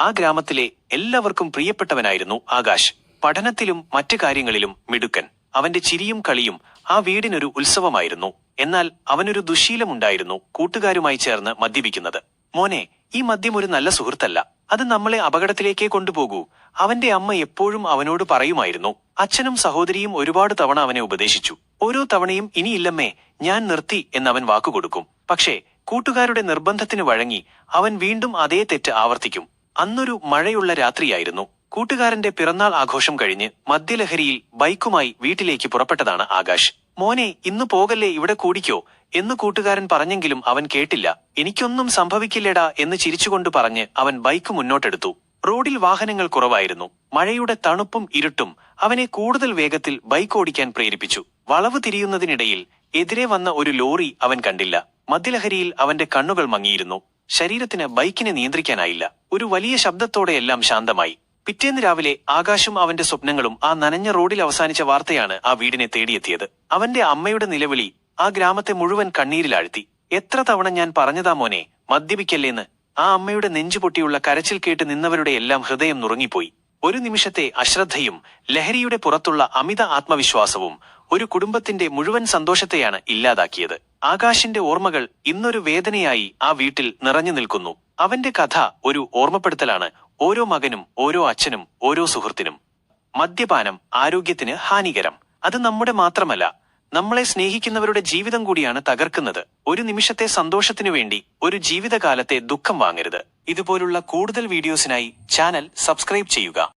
ആ ഗ്രാമത്തിലെ എല്ലാവർക്കും പ്രിയപ്പെട്ടവനായിരുന്നു ആകാശ്. പഠനത്തിലും മറ്റു കാര്യങ്ങളിലും മിടുക്കൻ. അവന്റെ ചിരിയും കളിയും ആ വീടിനൊരു ഉത്സവമായിരുന്നു. എന്നാൽ അവനൊരു ദുശീലമുണ്ടായിരുന്നു കൂട്ടുകാരുമായി ചേർന്ന് മദ്യപിക്കുന്നത്. മോനെ ഈ മദ്യം ഒരു നല്ല സുഹൃത്തല്ല. അത് നമ്മളെ അപകടത്തിലേക്കേ കൊണ്ടുപോകൂ. അവന്റെ അമ്മ എപ്പോഴും അവനോട് പറയുമായിരുന്നു. അച്ഛനും സഹോദരിയും ഒരുപാട് തവണ അവനെ ഉപദേശിച്ചു. ഓരോ തവണയും ഇനിയില്ലമ്മേ ഞാൻ നിർത്തി എന്നവൻ വാക്കുകൊടുക്കും. പക്ഷേ കൂട്ടുകാരുടെ നിർബന്ധത്തിന് വഴങ്ങി അവൻ വീണ്ടും അതേ തെറ്റ് ആവർത്തിക്കും. അന്നൊരു മഴയുള്ള രാത്രിയായിരുന്നു. കൂട്ടുകാരന്റെ പിറന്നാൾ ആഘോഷം കഴിഞ്ഞ് മദ്യലഹരിയിൽ ബൈക്കുമായി വീട്ടിലേക്ക് പുറപ്പെട്ടതാണ് ആകാശ്. മോനെ ഇന്ന് പോകല്ലേ? ഇവിടെ കൂടിക്കോ? എന്ന് കൂട്ടുകാരൻ പറഞ്ഞെങ്കിലും അവൻ കേട്ടില്ല. എനിക്കൊന്നും സംഭവിക്കില്ലടാ എന്ന് ചിരിച്ചുകൊണ്ട് പറഞ്ഞ് അവൻ ബൈക്ക് മുന്നോട്ടെടുത്തു. റോഡിൽ വാഹനങ്ങൾ കുറവായിരുന്നു. മഴയുടെ തണുപ്പും ഇരുട്ടും അവനെ കൂടുതൽ വേഗത്തിൽ ബൈക്ക് ഓടിക്കാൻ പ്രേരിപ്പിച്ചു. വളവ് തിരിയുന്നതിനിടയിൽ എതിരെ വന്ന ഒരു ലോറി അവൻ കണ്ടില്ല. മദ്യലഹരിയിൽ അവന്റെ കണ്ണുകൾ മങ്ങിയിരുന്നു. ശരീരത്തിന് ബൈക്കിനെ നിയന്ത്രിക്കാനായില്ല. ഒരു വലിയ ശബ്ദത്തോടെ എല്ലാം ശാന്തമായി. പിറ്റേന്ന് രാവിലെ ആകാശും അവന്റെ സ്വപ്നങ്ങളും ആ നനഞ്ഞ റോഡിൽ അവസാനിച്ച വാർത്തയാണ് ആ വീടിനെ തേടിയെത്തിയത്. അവന്റെ അമ്മയുടെ നിലവിളി ആ ഗ്രാമത്തെ മുഴുവൻ കണ്ണീരിലാഴ്ത്തി എത്ര തവണ ഞാൻ പറഞ്ഞതാ മോനെ മദ്യപിക്കല്ലേന്ന്. ആ അമ്മയുടെ നെഞ്ചുപൊട്ടിയുള്ള കരച്ചിൽ കേട്ട് നിന്നവരുടെ എല്ലാം ഹൃദയം നുറങ്ങിപ്പോയി. ഒരു നിമിഷത്തെ അശ്രദ്ധയും ലഹരിയുടെ പുറത്തുള്ള അമിത ആത്മവിശ്വാസവും ഒരു കുടുംബത്തിന്റെ മുഴുവൻ സന്തോഷത്തെയാണ് ഇല്ലാതാക്കിയത്. ആകാശിന്റെ ഓർമ്മകൾ ഇന്നൊരു വേദനയായി ആ വീട്ടിൽ നിറഞ്ഞു നിൽക്കുന്നു. അവന്റെ കഥ ഒരു ഓർമ്മപ്പെടുത്തലാണ്. ഓരോ മകനും ഓരോ അച്ഛനും ഓരോ സുഹൃത്തിനും. മദ്യപാനം ആരോഗ്യത്തിന് ഹാനികരം. അത് നമ്മുടെ മാത്രമല്ല നമ്മളെ സ്നേഹിക്കുന്നവരുടെ ജീവിതം കൂടിയാണ് തകർക്കുന്നത്. ഒരു നിമിഷത്തെ സന്തോഷത്തിനു വേണ്ടി ഒരു ജീവിതകാലത്തെ ദുഃഖം വാങ്ങരുത്. ഇതുപോലുള്ള കൂടുതൽ വീഡിയോസിനായി ചാനൽ സബ്സ്ക്രൈബ് ചെയ്യുക.